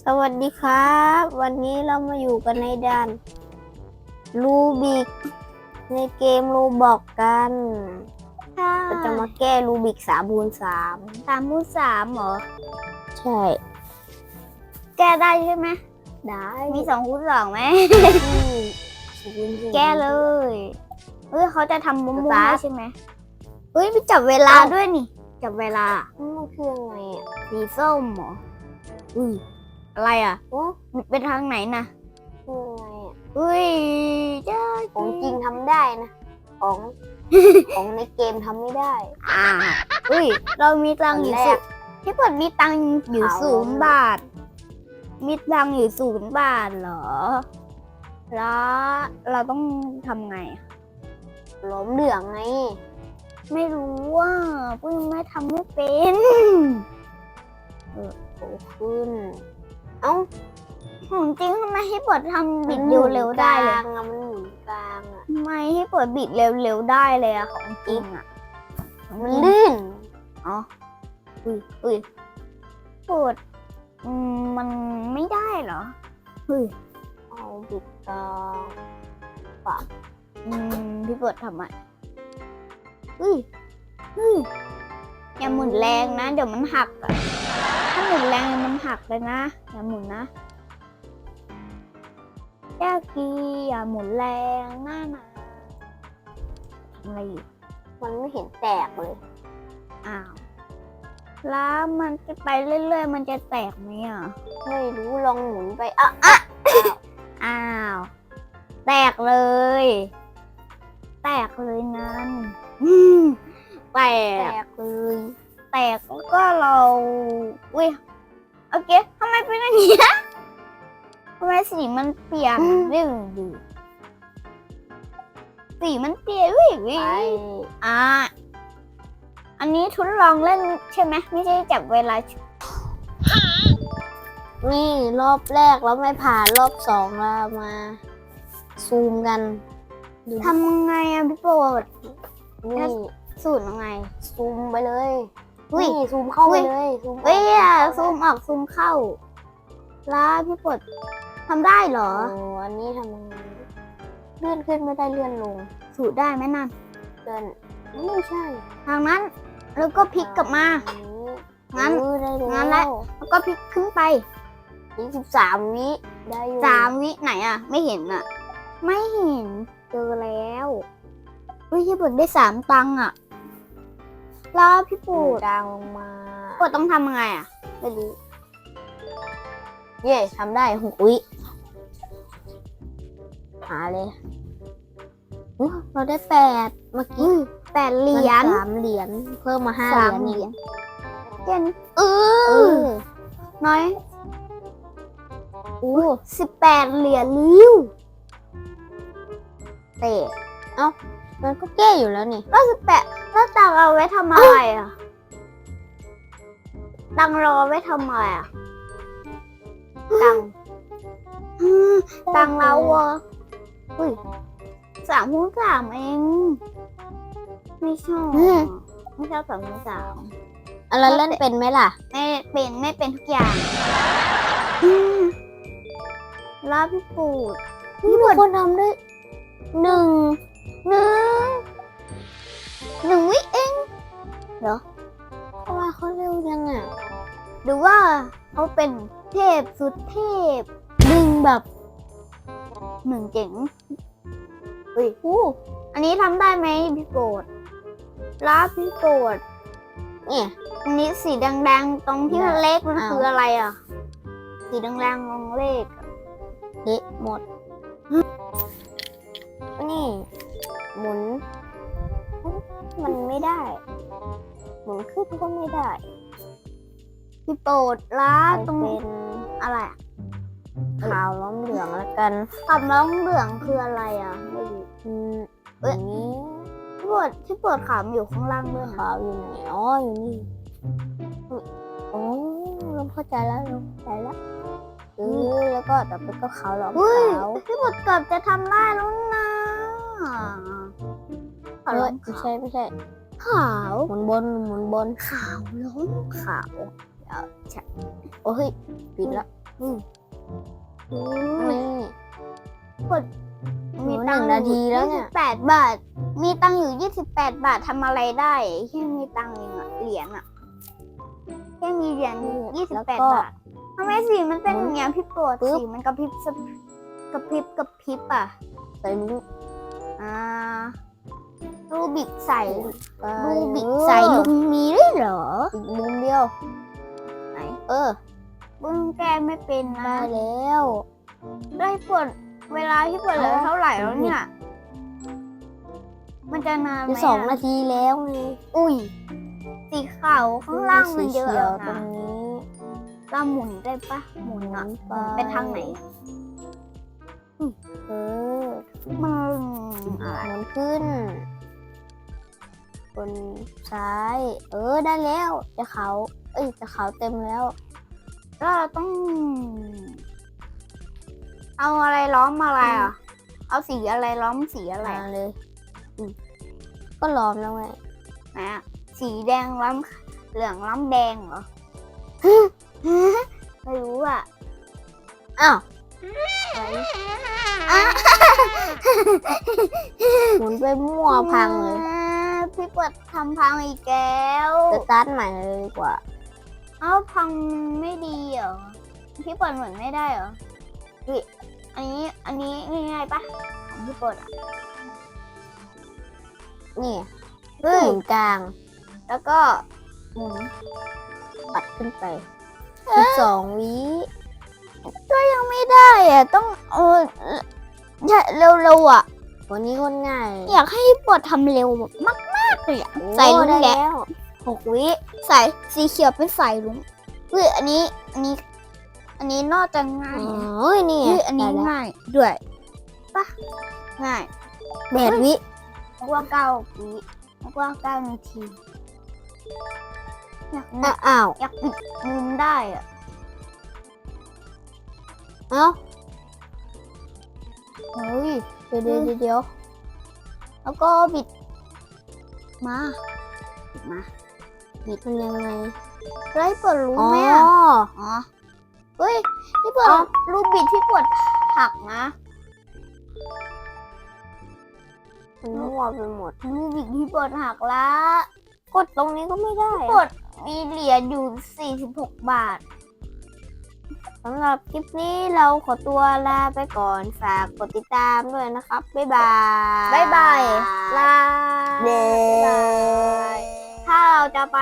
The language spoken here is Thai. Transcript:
สวัสดีครับ วันนี้เรามาอยู่กันในด่านรูบิกในเกมโรบอกกันค่ะเราจะมาแก้รูบิกสามคูณสามสามมูสามเหรอ ใช่ แก้ได้ใช่ไหมได้ มีสองคูณสองไหมที่แก้เลยเฮ้ยเขาจะทำมุมๆได้ใช่ไหมเฮ้ยไปจับเวลาลาด้ด้ววยยนี่ จับเวลามันคือยังไงอะสีส้มเหรออุ้ย อะไรอะโอ้เป็นทางไหนนะคือยังไงอะอุ้ยจ้าของจริงทำได้นะ ของ ของในเกมทำไม่ได้อ่าอุ้ย เรามีตังค์อยู่อันแรสุกพี่เปิดมีตังค์อยู่ขาวศูนย์บาท มีตังค์อยู่ศูนย์บาทเหรอ แล้วเราต้องทำไงอะล้มเหลืองไงไม่รู้ว่าปุ้ยไม่ทำไม่เป็นโตขึ้น เอ้าของจริงทำไมให้เปิดทำบิดเร็วๆได้เลยกลางอะมันหมุนกลางอะทำไมให้เปิดบิดเร็วๆได้เลยอะของจริงอะของมันจริงลื่นอ๋ออุ้ยอุ้ยเปิดอืมมันไม่ได้เหรอเฮ้ยเอาบิดกลางอืมพี่เปิดทำไมเฮ้ยเฮ้ย อย่าหมุนแรงนะ เดี๋ยวมันหักอะถ้าหมุนแรงมันหักเลยนะ อย่าหมุนนะยากีอย่าหมุนแรงหน้าหนาทำอะไรอยู่มันไม่เห็นแตกเลย อ้าว แล้วมันจะไปเรื่อยๆ มันจะแตกไหมอะ ไม่รู้ลองหมุนไปอะอะอ้าว แตกเลย แตกเลยนั้นอืม แตแตก กเลย แตกแล้วก็เราอุ้ยโอเคทำไมเป็นอย่างนี้ยทำไมสีมันเปลี่ยนเรื่องดูสีมันเปลี่ยนวิวิไปอ่าอันนี้ทดลองเล่นใช่ไหมไม่ใช่จับเวลา นี่รอบแรกแล้วไม่ผ่านรอบสองเรามา ซูมกันดูทำยังไงอะพี่โปรด นี่ สูตรยังไง ซูมไปเลยอุ้ยนี่ซูมเข้าอุ้ไปยเลยซูมเฮ้ยอะเข้าซูมออกซูมเข้า แล้วพี่โปรดทำได้เหรอโอ้อันนี้ทำยังไงเลื่อนขึ้นไม่ได้เลื่อนลง สูตรได้ไหมนั่นเลื่อนไม่ใช่ ทางนั้น แล้วก็พลิกกลับมาอันนี้งั้นเออได้เลยงั้นแหละแล้วก็พลิกขึ้นไปยี่สิบสามวิได้อยู่สามวิไหนอะไม่เห็นอะไม่เห็นเจอแล้วเฮ้ยพี่โปรดได้สามตังค์อะ แล้วพี่โปรปูดดางลงมาพี่โปรดต้องทำยังไงอะไม่รู้เย่ทำได้หกวิหาเลยอุ๊ยเราได้แปดเมื่อกี้แปดเหรียญมันสามเหรียญเพิ่มมาห้าสามเหเหรีรียยญญแค่นี้เอเอออน้อยโอ้สิบแปดเหรียญลิ้วเตะเอ้ามันก็แก้อยู่แล้วนี่แล้วสิบแปด แล้วตังค์เอาไว้ทำอะไรอะ ตังค์เราเอาไว้ทำอะไรอะ ตังค์อืมตังค์เราอะอุ้ยสามคูณสามเอง ไม่ชอบอะไม่ชอบสามคูณสามอะไรเล่นเป็นไหมล่ะ ไม่เป็นไม่เป็นทุกอย่างอืมแล้วพี่ปูดนี่มีคนทำได้หนึ่งหนึ่ง หนึ่งวิเองทำไมเขาเร็วจังอะหรือว่าเขาเป็นเทพสุดเทพหนึ่งแบบหนึ่งเจ๋งเฮ้ยอู้อันนี้ทำได้ไหมพี่โปรดแล้วพี่โปรดเนี่ยอันนี้สีแดงๆตรงที่มันเลขมันอ้าวคืออะไรอะ สีแดงๆตรงเลขอะเละหมด นี่ หมุน มันไม่ได้หมุนขึ้นก็ไม่ได้ พี่โปรดแล้วไปตรงเป็นอะไรอะขาวล้อมเหลืองแล้วกันกับน้องเหลืองคืออะไรอะไม่รู้อืมเอ้อยย่างนี้พี่โปรดพี่โปรดขามอยู่ข้างล่างด้วยนะขาวอยู่ไหนอ๋ออยู่นี่อุ๊ยโอ้เริ่มเข้าใจแล้วเริ่มเข้าใจแล้วเออแล้วก็ต่อไปก็ขาวล้อมเฮ้ยขาวพี่โปรดเกือบจะทำได้แล้วนะ ขาวเอล้ออมไม่ขาวใช่ไม่ใช่ ขาวหมุนบนหมุนบนขาวล้อมขาวโอ้ยปิดละมอืมอืมนี่มีตังค์หนึ่งนาทีแล้วเนี่ยแปดบาท มีตังค์อยู่ยี่สิบแปดบาททำอะไรได้แค่มีตังค์เองอะเหรียญอะแค่มีเหรียญยี่สิบแปดบาททำไมสีมันเป็นอย่างเงี้ยพี่โปรดสีมันกระพริบสะกระพริบกระพริบอะใส่ลูกอ่า รูบิกใส่ไปรูบิกใส่ลุงมีด้วยเหรออีกมุมเดียว ไหน เออบึ้งแก้ไม่เป็นนะได้แล้ว ได้ปวดเวลาที่ปวดเหลือเท่าไหร่แล้วเนี่ย มันจะนานไหมีมสองอะนาทีแล้วไงอุ้ย สีขาวข้างล่างมันเยอะสีขียวแล้วตรนะงนี้เราหมุนได้ปะหมุนอะไปไปทางไหนเออมันอะอะไรหมุนขึ้น บนซ้าย เออได้แล้วจะเขาวเอ้ยจะเขาวเต็มแล้ว ก็เราต้อง เอาอะไรล้อมอะไรอะ เอาสีอะไรล้อมสีอะไรมาอะเลยอืมก็ล้อมแล้วไงไหนอะสีแดงล้อมเหลืองล้อมแดงเหรอไม่รู้อะอ้าวไว้หมุนไปมั่วพังเลยอ่า พี่เปิดทำพังอีกแล้วสตาร์ทใหม่เลยดีกว่า เอ้าพังไม่ดีเหรอ พี่เปิดเหมือนไม่ได้เหรอพี่อันนี้อันนี้ง่ายๆปะของพี่เปิดอะ นี่เฮ้ยหมุนกลาง แล้วก็หมุนปัดขึ้นไปอีกสองวิก็ยังไม่ได้อะ ต้องเออเร็วๆอะ วันนี้คนง่าย อยากให้พี่เปิดทำเร็วแบบมากๆ เลยอะใส่ลุงได้แกะแล้วหกวิใส่สีเขียวไปใส่ลุงเฮ้ยอันนี้อันนี้ อันนี้นอกจะง่ายอ๋อนะเฮ้ยนี่ไงเฮ้ยอันนี้ได้แล้วง่ายด้วยปะง่ายแปดวินึกว่าเก้าวินึกว่าเก้านาทีอยากอะอ้าวอยากปิดมุมได้อะเอ้าเฮ้ยเดี๋ยวเดี๋ยวเดี๋ยวเดี๋ยวแล้วก็บิด มาบิดมาบิดมันยังไงแล้วให้เปิดรู้อ๋อไหมอะอ๋อเฮ้ยพี่เปิดอ๋อรูปบิดพี่เปิดหักนะมันมั่วไปหมดรูปบิดพี่เปิดหักละกดตรงนี้ก็ไม่ได้พี่อะเปิดมีเหรียญอยู่46 บาท สำหรับคลิปนี้เราขอตัวลาไปก่อน ฝากกดติดตามด้วยนะครับ บ๊ายบาย บ๊ายบาย ลาเย้ถ้าเราจะไป